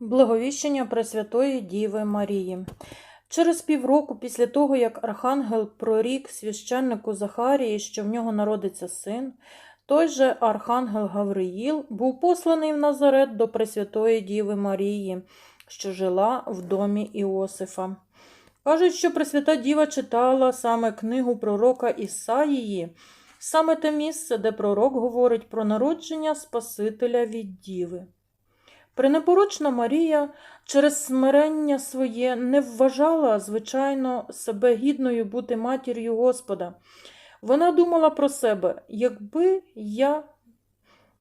Благовіщення Пресвятої Діви Марії. Через півроку після того, як архангел прорік священнику Захарії, що в нього народиться син, той же архангел Гавриїл був посланий в Назарет до Пресвятої Діви Марії, що жила в домі Іосифа. Кажуть, що Пресвята Діва читала саме книгу пророка Ісаїї, саме те місце, де пророк говорить про народження Спасителя від Діви. Пренепорочна Марія через смирення своє не вважала, звичайно, себе гідною бути матір'ю Господа. Вона думала про себе, якби я,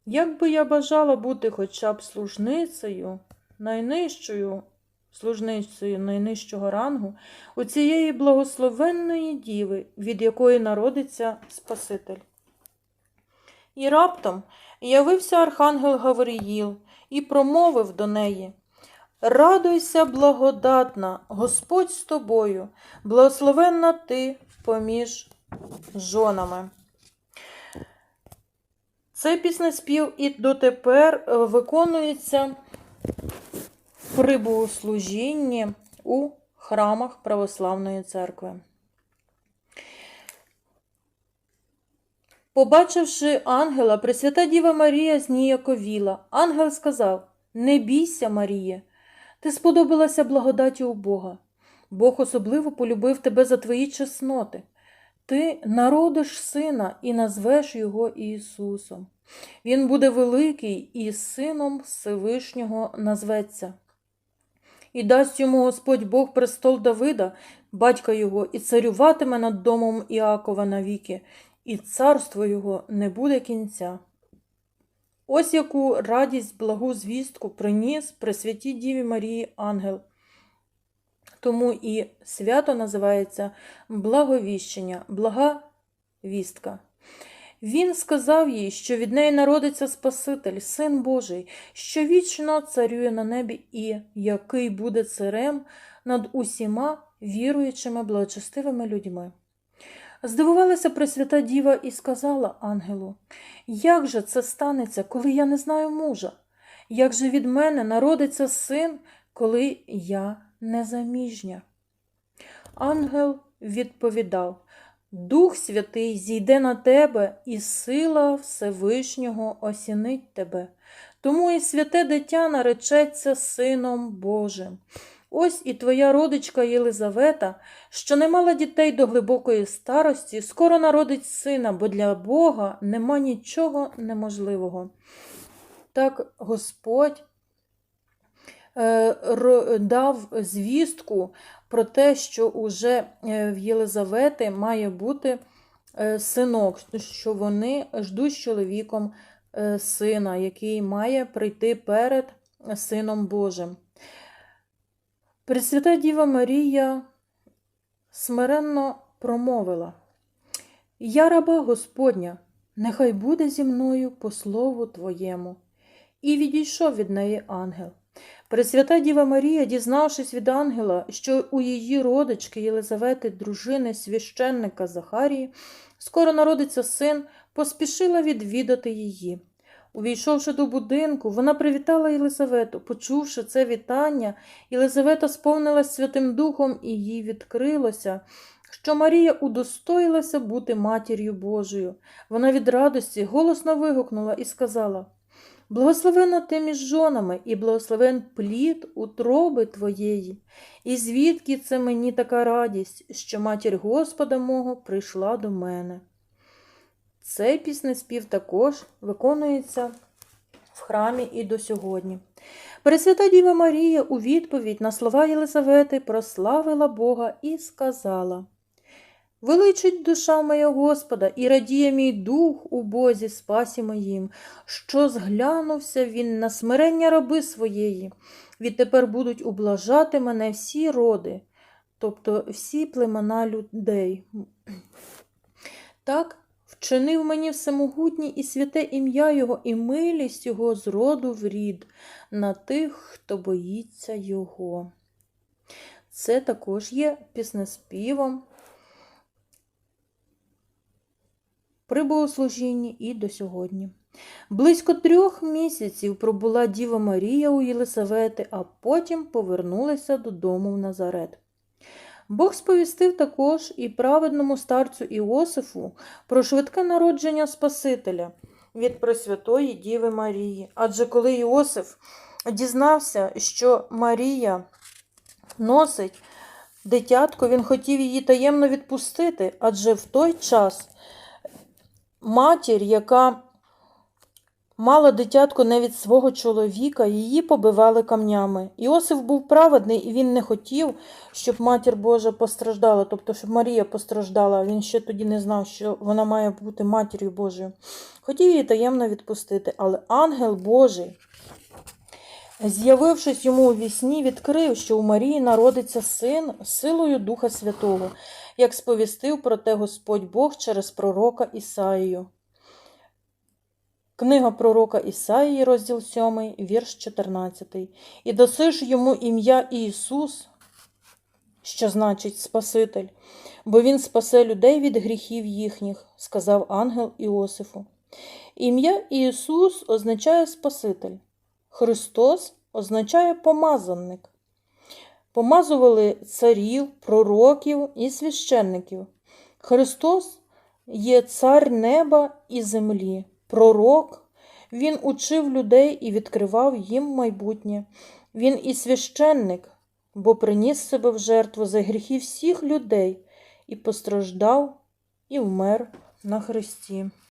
якби я бажала бути хоча б служницею, найнижчою служницею найнижчого рангу, у цієї благословенної діви, від якої народиться Спаситель. І раптом явився архангел Гавриїл і промовив до неї Радуйся, благодатна, Господь з тобою, благословенна ти поміж жонами. Цей піснеспів і дотепер виконується при богослужінні у храмах Православної церкви. Побачивши ангела, Пресвята Діва Марія зніяковіла. Ангел сказав: Не бійся, Маріє, ти сподобалася благодаті у Бога. Бог особливо полюбив тебе за твої чесноти. Ти народиш сина і назвеш його Ісусом. Він буде великий і сином Всевишнього назветься. І дасть йому Господь Бог престол Давида, батька його, і царюватиме над домом Іакова навіки, і царство його не буде кінця. Ось яку радість, благу звістку приніс при святій Діві Марії ангел. Тому і свято називається Благовіщення, блага вістка. Він сказав їй, що від неї народиться Спаситель, Син Божий, що вічно царює на небі і який буде царем над усіма віруючими благочестивими людьми. Здивувалася Пресвята Діва і сказала ангелу, як же це станеться, коли я не знаю мужа? Як же від мене народиться син, коли я незаміжня? Ангел відповідав, Дух Святий зійде на тебе, і сила Всевишнього осінить тебе. Тому і святе дитя наречеться Сином Божим. Ось і твоя родичка Єлизавета, що не мала дітей до глибокої старості, скоро народить сина, бо для Бога нема нічого неможливого. Так Господь е, дав звістку про те, що уже е, в Єлизавети має бути е, синок, що вони ждуть з чоловіком сина, який має прийти перед Сином Божим. Пресвята Діва Марія смиренно промовила Я раба Господня, нехай буде зі мною по слову Твоєму. І відійшов від неї ангел. Пресвята Діва Марія, дізнавшись від ангела, що у її родички Єлизавети, дружини священника Захарії, скоро народиться син, поспішила відвідати її. Увійшовши до будинку, вона привітала Єлизавету. Почувши це вітання, Єлизавета сповнилась Святим Духом і їй відкрилося, що Марія удостоїлася бути матір'ю Божою. Вона від радості голосно вигукнула і сказала Благословена ти між жонами, і благословен плід утроби твоєї. І звідки це мені така радість, що матір Господа мого прийшла до мене? Цей піснеспів також виконується в храмі і до сьогодні. Пресвята Діва Марія у відповідь на слова Єлизавети прославила Бога і сказала Величить душа моя Господа, і радіє мій дух у Бозі спасі моїм, що зглянувся він на смирення раби своєї. Відтепер будуть ублажати мене всі роди, тобто всі племена людей. Так вчинив мені всемогутній і святе ім'я Його, і милість Його з роду в рід на тих, хто боїться Його. Це також є піснеспівом при богослужінні і до сьогодні. Близько трьох місяців пробула Діва Марія у Єлисавети, а потім повернулася додому в Назарет. Бог сповістив також і праведному старцю Іосифу про швидке народження Спасителя від Пресвятої Діви Марії. Адже коли Іосиф дізнався, що Марія носить дитятко, він хотів її таємно відпустити, адже в той час матір, яка мала дитятко не від свого чоловіка, її побивали камнями. Іосиф був праведний, і він не хотів, щоб матір Божа постраждала, тобто, щоб Марія постраждала. Він ще тоді не знав, що вона має бути матір'ю Божою. Хотів її таємно відпустити, але ангел Божий, з'явившись йому у вісні, відкрив, що у Марії народиться син силою Духа Святого, як сповістив про те Господь Бог через пророка Ісаїю. Книга пророка Ісаїї, розділ 7, вірш 14. І даси ж йому ім'я Ісус, що значить Спаситель, бо Він спасе людей від гріхів їхніх, сказав ангел Іосифу. Ім'я Ісус означає Спаситель. Христос означає помазанник. Помазували царів, пророків і священників. Христос є цар неба і землі, пророк. Він учив людей і відкривав їм майбутнє. Він і священник, бо приніс себе в жертву за гріхи всіх людей і постраждав і вмер на Христі.